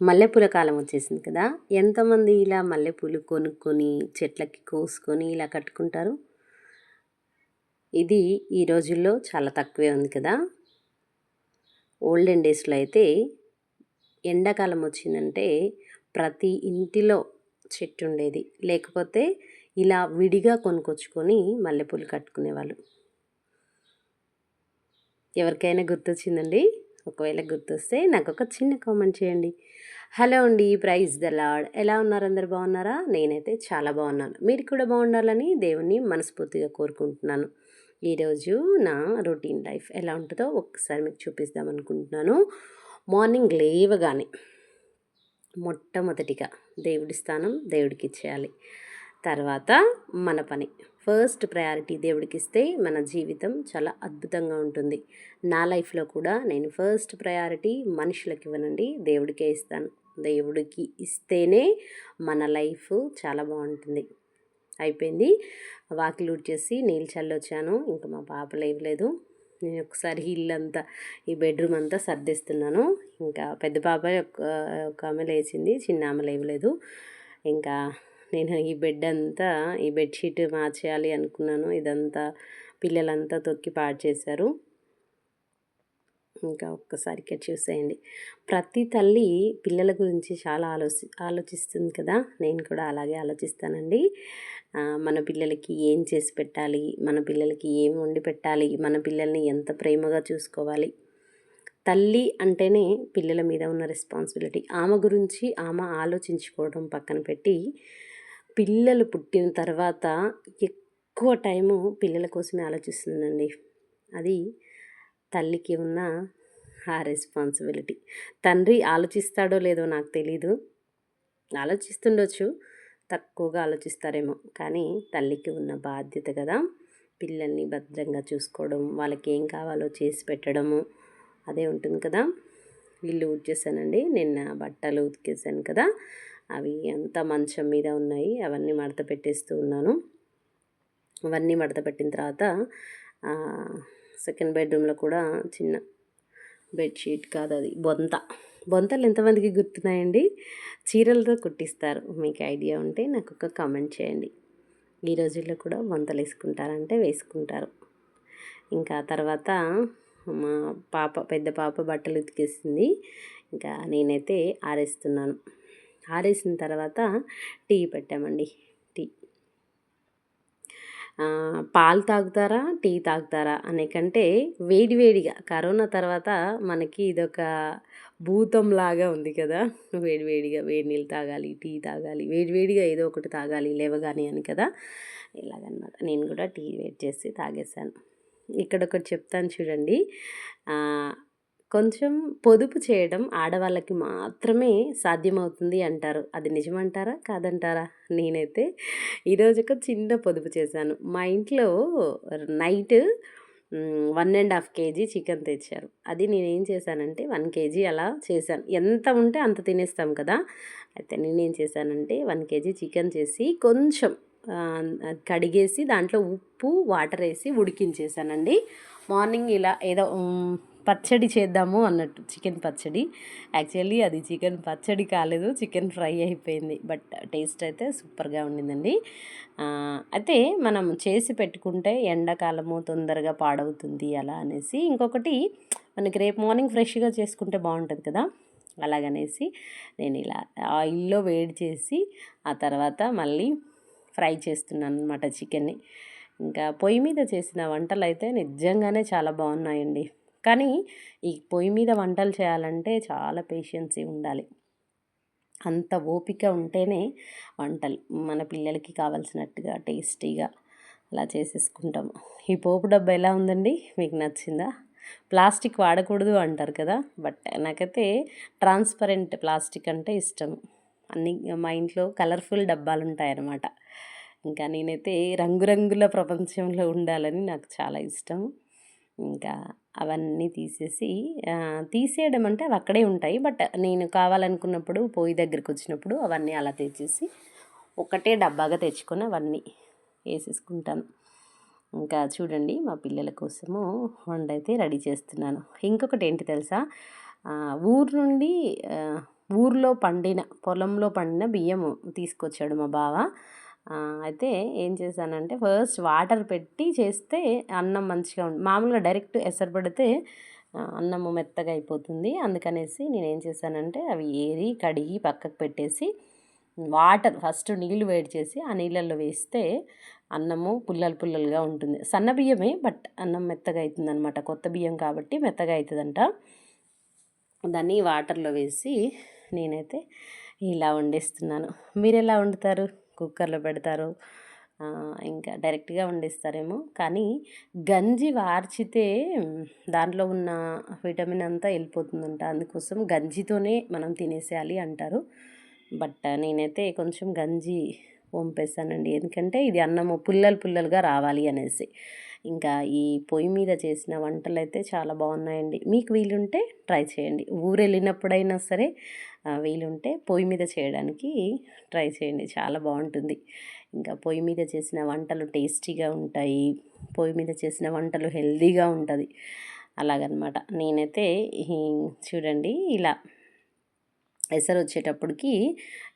మల్లెపూల కాలం వచ్చేసింది కదా. ఎంతమంది ఇలా మల్లెపూలు కొనుక్కొని చెట్లకి కోసుకొని ఇలా కట్టుకుంటారు? ఇది ఈ రోజుల్లో చాలా తక్కువే ఉంది కదా. ఓల్డెన్ డేస్లో అయితే ఎండాకాలం వచ్చిందంటే ప్రతి ఇంటిలో చెట్టు ఉండేది. లేకపోతే ఇలా విడిగా కొనుకొచ్చుకొని మల్లెపూలు కట్టుకునేవాళ్ళు. ఎవరికైనా గుర్తొచ్చిందండి? ఒకవేళ గుర్తొస్తే నాకు ఒక చిన్న కామెంట్ చేయండి. హలో అండి ప్రైజ్ ద లాడ్ ఎలా ఉన్నారు? అందరు బాగున్నారా? నేనైతే చాలా బాగున్నాను. మీరు కూడా బాగుండాలని దేవుణ్ణి మనస్ఫూర్తిగా కోరుకుంటున్నాను. ఈరోజు నా రొటీన్ లైఫ్ ఎలా ఉంటుందో ఒక్కసారి మీకు చూపిస్తాం అనుకుంటున్నాను మార్నింగ్ లేవగానే మొట్టమొదటిగా దేవుడి స్థానం దేవుడికి ఇచ్చేయాలి. తర్వాత మన పని. ఫస్ట్ ప్రయారిటీ దేవుడికి ఇస్తే మన జీవితం చాలా అద్భుతంగా ఉంటుంది. నా లైఫ్లో కూడా నేను ఫస్ట్ ప్రయారిటీ మనుషులకి ఇవ్వనండి దేవుడికే ఇస్తాను. దేవుడికి ఇస్తేనే మన లైఫ్ చాలా బాగుంటుంది. అయిపోయింది. వాకిలు చేసి నీళ్ళు చల్లొచ్చాను. ఇంకా మా పాప లేవలేదు. నేను ఒకసారి ఇల్లంతా ఈ బెడ్రూమ్ అంతా సర్దిస్తున్నాను. ఇంకా పెద్ద పాప ఒక ఆమె లేచింది. చిన్న ఆమె లేవలేదు. ఇంకా నేను ఈ బెడ్ అంతా ఈ బెడ్షీట్ మార్చేయాలి అనుకున్నాను. ఇదంతా పిల్లలంతా తొక్కి పాడు చేశారు ఇంకా ఒక్కసారి ఇక్కడ చూసేయండి. ప్రతి తల్లి పిల్లల గురించి చాలా ఆలోచి ఆలోచిస్తుంది కదా? నేను కూడా అలాగే ఆలోచిస్తానండి. మన పిల్లలకి ఏం చేసి పెట్టాలి? మన పిల్లలకి ఏం వండి పెట్టాలి? మన పిల్లల్ని ఎంత ప్రేమగా చూసుకోవాలి? తల్లి అంటేనే పిల్లల మీద ఉన్న రెస్పాన్సిబిలిటీ. ఆమె గురించి ఆమె ఆలోచించుకోవడం పక్కన పెట్టి పిల్లలు పుట్టిన తర్వాత ఎక్కువ టైము పిల్లల కోసమే ఆలోచిస్తుందండి. అది తల్లికి ఉన్న ఆ రెస్పాన్సిబిలిటీ. తండ్రి ఆలోచిస్తాడో లేదో నాకు తెలీదు. ఆలోచిస్తుండొచ్చు తక్కువగా ఆలోచిస్తారేమో. కానీ తల్లికి ఉన్న బాధ్యత కదా. పిల్లల్ని భద్రంగా చూసుకోవడం వాళ్ళకి ఏం కావాలో చేసి పెట్టడము అదే ఉంటుంది కదా. ఇల్లు ఊడ్చేసానండి నిన్న బట్టలు ఉతికేసాను కదా. అవి అంతా మంచం మీద ఉన్నాయి. అవన్నీ మడత పెట్టేస్తూ ఉన్నాను. అవన్నీ మడత పెట్టిన తర్వాత సెకండ్ బెడ్రూమ్లో కూడా చిన్న బెడ్షీట్ కాదు అది. బొంత. బొంతలు ఎంతమందికి గుర్తున్నాయండి? చీరలతో కుట్టిస్తారు. మీకు ఐడియా ఉంటే నాకు ఒక కామెంట్ చేయండి. ఈ రోజుల్లో కూడా బొంతలు వేసుకుంటారంటే వేసుకుంటారు. ఇంకా తర్వాత మా పాప పెద్ద పాప బట్టలు ఉతికేసింది. ఇంకా నేనైతే ఆరేస్తున్నాను. ఆరేసిన తర్వాత టీ పెట్టామండి టీ. పాలు తాగుతారా టీ తాగుతారా అనే కంటే వేడివేడిగా కరోనా తర్వాత మనకి ఇదొక భూతంలాగా ఉంది కదా. వేడివేడిగా వేడి నీళ్ళు తాగాలి టీ తాగాలి వేడివేడిగా ఏదో ఒకటి తాగాలి లేవగానే అని కదా. ఇలాగనమాట. నేను కూడా టీ వేడి చేసి తాగేశాను. ఇక్కడ ఒకటి చెప్తాను చూడండి. కొంచెం పొదుపు చేయడం ఆడవాళ్ళకి మాత్రమే సాధ్యమవుతుంది అంటారు. అది నిజమంటారా? కాదంటారా? నేనైతే ఈరోజు ఒక చిన్న పొదుపు చేశాను. మా ఇంట్లో night one and half KG chicken తెచ్చారు. అది నేనేం చేశానంటే వన్ కేజీ అలా చేశాను. ఎంత ఉంటే అంత తినేస్తాం కదా? అయితే నేనేం చేశానంటే వన్ కేజీ చికెన్ చేసి కొంచెం కడిగేసి దాంట్లో ఉప్పు వాటర్ వేసి ఉడికించేసానండి మార్నింగ్ ఇలా ఏదో పచ్చడి చేద్దాము అన్నట్టు. చికెన్ పచ్చడి. యాక్చువల్లీ అది చికెన్ పచ్చడి కాలేదు చికెన్ ఫ్రై అయిపోయింది. బట్ టేస్ట్ అయితే సూపర్గా ఉండిందండి. అయితే మనం చేసి పెట్టుకుంటే ఎండాకాలము తొందరగా పాడవుతుంది అలా అనేసి ఇంకొకటి మనకి రేపు మార్నింగ్ ఫ్రెష్గా చేసుకుంటే బాగుంటుంది కదా? అలాగనేసి నేను ఇలా ఆయిల్లో వేడి చేసి ఆ తర్వాత మళ్ళీ ఫ్రై చేస్తున్నాను అనమాట చికెన్ని. ఇంకా పొయ్యి మీద చేసిన వంటలు అయితే నిజంగానే చాలా బాగున్నాయండి. కానీ ఈ పొయ్యి మీద వంటలు చేయాలంటే చాలా పేషెన్సీ ఉండాలి. అంత ఓపిక ఉంటేనే వంటలు మన పిల్లలకి కావాల్సినట్టుగా టేస్టీగా అలా చేసేసుకుంటాము ఈ పోపు డబ్బా ఎలా ఉందండి? మీకు నచ్చిందా? ప్లాస్టిక్ వాడకూడదు అంటారు కదా బట్ నాకైతే ట్రాన్స్పరెంట్ ప్లాస్టిక్ అంటే ఇష్టం. అన్ని మా ఇంట్లో కలర్ఫుల్ డబ్బాలు ఉంటాయన్నమాట ఇంకా నేనైతే రంగురంగుల ప్రపంచంలో ఉండాలని నాకు చాలా ఇష్టం. ఇంకా అవన్నీ తీసేసి తీసేయడం అంటే అవి అక్కడే ఉంటాయి. బట్ నేను కావాలనుకున్నప్పుడు పొయ్యి దగ్గరికి వచ్చినప్పుడు అవన్నీ అలా తెచ్చేసి ఒకటే డబ్బాగా తెచ్చుకొని అవన్నీ వేసేసుకుంటాను. ఇంకా చూడండి మా పిల్లల కోసము వండ అయితే రెడీ చేస్తున్నాను. ఇంకొకటి ఏంటి తెలుసా? ఊరు నుండి ఊర్లో పండిన పొలంలో పండిన బియ్యం తీసుకొచ్చాడు మా బావ. అయితే ఏం చేశానంటే ఫస్ట్ వాటర్ పెట్టి చేస్తే అన్నం మంచిగా ఉంది మామూలుగా డైరెక్ట్ ఎసరు పెడితే అన్నము మెత్తగా అయిపోతుంది. అందుకనేసి నేను ఏం చేశానంటే అవి ఏరి కడిగి పక్కకు పెట్టేసి వాటర్ ఫస్ట్ నీళ్ళు వేడి చేసి ఆ నీళ్ళల్లో వేస్తే అన్నము పుల్లలు పుల్లలుగా ఉంటుంది. సన్న బియ్యమే బట్ అన్నం మెత్తగా అవుతుంది అనమాట కొత్త బియ్యం కాబట్టి మెత్తగా అవుతుందంట దాన్ని వాటర్లో వేసి నేనైతే ఇలా వండేస్తున్నాను. మీరు ఎలా వండుతారు? కుక్కర్లో పెడతారు. ఇంకా డైరెక్ట్గా వండిస్తారేమో. కానీ గంజి వార్చితే దాంట్లో ఉన్న విటమిన్ అంతా వెళ్ళిపోతుందంట. అందుకోసం గంజితోనే మనం తినేసేయాలి అంటారు. బట్ నేనైతే కొంచెం గంజి వంపేస్తానండి. ఎందుకంటే ఇది అన్నము పుల్లలు పుల్లలుగా రావాలి అనేసి. ఇంకా ఈ పొయ్యి మీద చేసిన వంటలు అయితే చాలా బాగున్నాయండి. మీకు వీలుంటే ట్రై చేయండి. ఊరు వెళ్ళినప్పుడైనా సరే వీలుంటే పొయ్యి మీద చేయడానికి ట్రై చేయండి. చాలా బాగుంటుంది. ఇంకా పొయ్యి మీద చేసిన వంటలు టేస్టీగా ఉంటాయి. పొయ్యి మీద చేసిన వంటలు హెల్దీగా ఉంటుంది. అలాగనమాట. నేనైతే చూడండి ఇలా ఎసరు వచ్చేటప్పటికి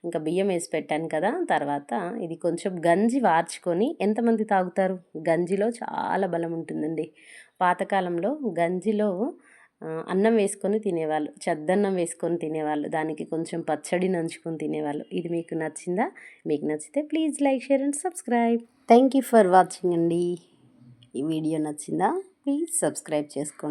ఇంకా బియ్యం వేసి పెట్టాను కదా తర్వాత ఇది కొంచెం గంజి వార్చుకొని ఎంతమంది తాగుతారు? గంజిలో చాలా బలం ఉంటుందండి. పాతకాలంలో గంజిలో అన్నం వేసుకొని తినేవాళ్ళు చద్దన్నం వేసుకొని తినేవాళ్ళు దానికి కొంచెం పచ్చడి నంచుకొని తినేవాళ్ళు. ఇది మీకు నచ్చిందా? మీకు నచ్చితే please like share and subscribe. Thank you for watching అండి. ఈ వీడియో నచ్చిందా? ప్లీజ్ సబ్స్క్రైబ్ చేసుకోండి.